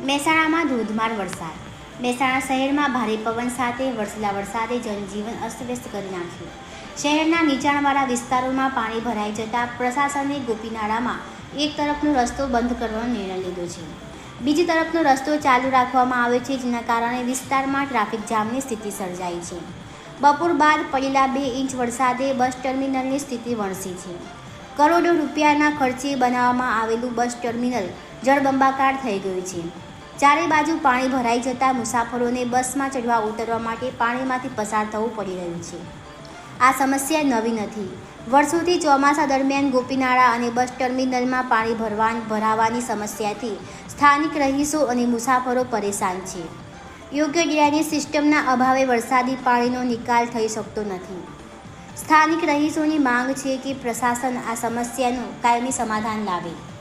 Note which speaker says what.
Speaker 1: મહેસાણામાં ધોધમાર વરસાદ. મહેસાણા શહેરમાં ભારે પવન સાથે વરસેલા વરસાદે જનજીવન અસ્તવ્યસ્ત કરી નાખ્યું. શહેરના નીચાણવાળા વિસ્તારોમાં પાણી ભરાઈ જતાં પ્રશાસને ગોપીનાળામાં એક તરફનો રસ્તો બંધ કરવાનો નિર્ણય લીધો છે. બીજી તરફનો રસ્તો ચાલુ રાખવામાં આવ્યો છે, જેના કારણે વિસ્તારમાં ટ્રાફિક જામની સ્થિતિ સર્જાઈ છે. બપોર બાદ પડેલા બે ઇંચ વરસાદે બસ ટર્મિનલની સ્થિતિ વણસી છે. કરોડો રૂપિયાના ખર્ચે બનાવવામાં આવેલું બસ ટર્મિનલ જળબંબાકાર થઈ ગયું છે. ચારે બાજુ પાણી ભરાઈ જતાં મુસાફરોને બસમાં ચડવા ઉતરવા માટે પાણીમાંથી પસાર થવું પડી રહ્યું છે. આ સમસ્યા નવી નથી. વર્ષોથી ચોમાસા દરમિયાન ગોપીનાળા અને બસ ટર્મિનલમાં પાણી ભરવા ભરાવાની સમસ્યાથી સ્થાનિક રહીશો અને મુસાફરો પરેશાન છે. યોગ્ય ડ્રેનેજ સિસ્ટમના અભાવે વરસાદી પાણીનો નિકાલ થઈ શકતો નથી. સ્થાનિક રહીશોની માંગ છે કે પ્રશાસન આ સમસ્યાનું કાયમી સમાધાન લાવે.